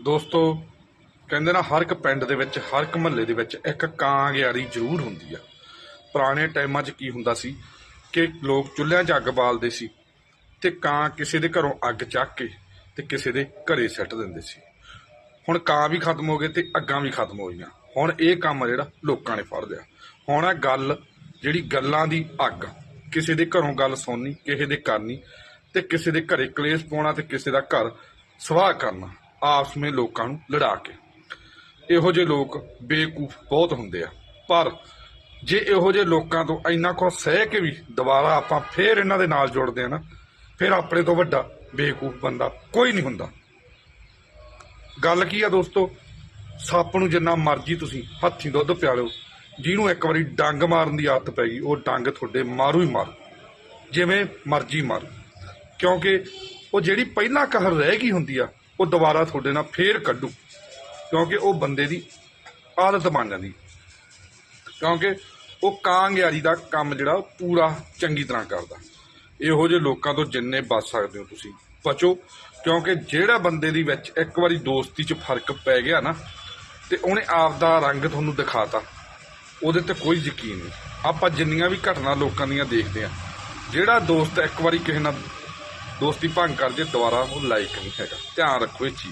ਦੋਸਤੋ, ਕਹਿੰਦੇ ਨਾ ਹਰ ਇੱਕ ਪਿੰਡ ਦੇ ਵਿੱਚ, ਹਰ ਇੱਕ ਮਹੱਲੇ ਦੇ ਵਿੱਚ ਇੱਕ ਕਾਂ ਗਿਆਰੀ ਜ਼ਰੂਰ ਹੁੰਦੀ ਆ। ਪੁਰਾਣੇ ਟਾਈਮਾਂ 'ਚ ਕੀ ਹੁੰਦਾ ਸੀ ਕਿ ਲੋਕ ਚੁੱਲ੍ਹਿਆਂ 'ਚ ਅੱਗ ਬਾਲਦੇ ਸੀ ਤੇ ਕਾਂ ਕਿਸੇ ਦੇ ਘਰੋਂ ਅੱਗ ਚੱਕ ਕੇ ਤੇ ਕਿਸੇ ਦੇ ਘਰੇ ਸੱਟ ਦਿੰਦੇ ਸੀ। ਹੁਣ ਕਾਂ ਵੀ ਖਤਮ ਹੋ ਗਏ ਤੇ ਅੱਗਾਂ ਵੀ ਖਤਮ ਹੋ ਗਈਆਂ। ਹੁਣ ਇਹ ਕੰਮ ਜਿਹੜਾ ਲੋਕਾਂ ਨੇ ਫੜ ਲਿਆ। ਹੁਣ ਆ ਗੱਲ ਜਿਹੜੀ ਗੱਲਾਂ ਦੀ ਅੱਗ ਕਿਸੇ ਦੇ ਘਰੋਂ ਗੱਲ ਸੁਣਨੀ, ਕਿਸੇ ਦੇ ਕਰਨੀ ਤੇ ਕਿਸੇ ਦੇ ਘਰੇ ਕਲੇਸ਼ ਪਾਉਣਾ ਤੇ ਕਿਸੇ ਦਾ ਘਰ ਸਵਾਹ ਕਰਨਾ। ਆਪਸ ਵਿੱਚ ਲੋਕਾਂ ਨੂੰ ਲੜਾ ਕੇ। ਇਹੋ ਜਿਹੇ ਲੋਕ ਬੇਕੂਫ ਬਹੁਤ ਹੁੰਦੇ ਆ। ਪਰ ਜੇ ਇਹੋ ਜਿਹੇ ਲੋਕਾਂ ਤੋਂ ਇੰਨਾ ਕੁ ਸਹਿ ਕੇ ਵੀ ਦੁਬਾਰਾ ਆਪਾਂ ਫੇਰ ਇਹਨਾਂ ਦੇ ਨਾਲ ਜੁੜਦੇ ਆ ਨਾ, ਫਿਰ ਆਪਣੇ ਤੋਂ ਵੱਡਾ ਬੇਕੂਫ ਬੰਦਾ ਕੋਈ ਨਹੀਂ ਹੁੰਦਾ। ਗੱਲ ਕੀ ਆ ਦੋਸਤੋ? ਸੱਪ ਨੂੰ ਜਿੰਨਾ ਮਰਜ਼ੀ ਤੁਸੀਂ ਹੱਥੀਂ ਦੁੱਧ ਪਿਆਲੋ ਜਿਹਨੂੰ ਇੱਕ ਵਾਰੀ ਡੰਗ ਮਾਰਨ ਦੀ ਆਦਤ ਪੈ ਗਈ, ਉਹ ਡੰਗ ਤੁਹਾਡੇ ਮਾਰੂ ਹੀ ਮਾਰੂ। ਜਿਵੇਂ ਮਰਜ਼ੀ ਮਾਰੂ। ਕਿਉਂਕਿ ਉਹ ਜਿਹੜੀ ਪਹਿਲਾਂ ਕਹਰ ਰਹਿ ਗਈ ਹੁੰਦੀ ਆ ਉਹ ਦੁਬਾਰਾ ਤੁਹਾਡੇ ਨਾਲ ਫੇਰ ਕੱਢੂ, ਕਿਉਂਕਿ ਉਹ ਬੰਦੇ ਦੀ ਆਦਤ ਬਣ ਜਾਂਦੀ। ਕਿਉਂਕਿ ਉਹ ਕਾਂਗਿਆਰੀ ਦਾ ਕੰਮ ਜਿਹੜਾ, ਉਹ ਪੂਰਾ ਚੰਗੀ ਤਰ੍ਹਾਂ ਕਰਦਾ। ਇਹੋ ਜਿਹੇ ਲੋਕਾਂ ਤੋਂ ਜਿੰਨੇ ਬਚ ਸਕਦੇ ਹੋ ਤੁਸੀਂ, ਬਚੋ। ਕਿਉਂਕਿ ਜਿਹੜਾ ਬੰਦੇ ਦੀ ਵਿੱਚ ਇੱਕ ਵਾਰੀ ਦੋਸਤੀ 'ਚ ਫ਼ਰਕ ਪੈ ਗਿਆ ਨਾ, ਤੇ ਉਹਨੇ ਆਪ ਦਾ ਰੰਗ ਤੁਹਾਨੂੰ ਦਿਖਾਤਾ, ਉਹਦੇ ਤੇ ਕੋਈ ਯਕੀਨ ਨਹੀਂ। ਆਪਾਂ ਜਿੰਨੀਆਂ ਵੀ ਘਟਨਾ ਲੋਕਾਂ ਦੀਆਂ ਦੇਖਦੇ ਆ ਜਿਹੜਾ ਦੋਸਤ ਇੱਕ ਵਾਰੀ ਕਿਸੇ ਨਾਲ ਦੋਸਤੀ ਭੰਗ ਕਰਦੇ ਦੁਬਾਰਾ ਉਹ ਲਾਇਕ ਨਹੀਂ ਹੈਗਾ। ਧਿਆਨ ਰੱਖੋ ਇਹ ਚੀਜ਼।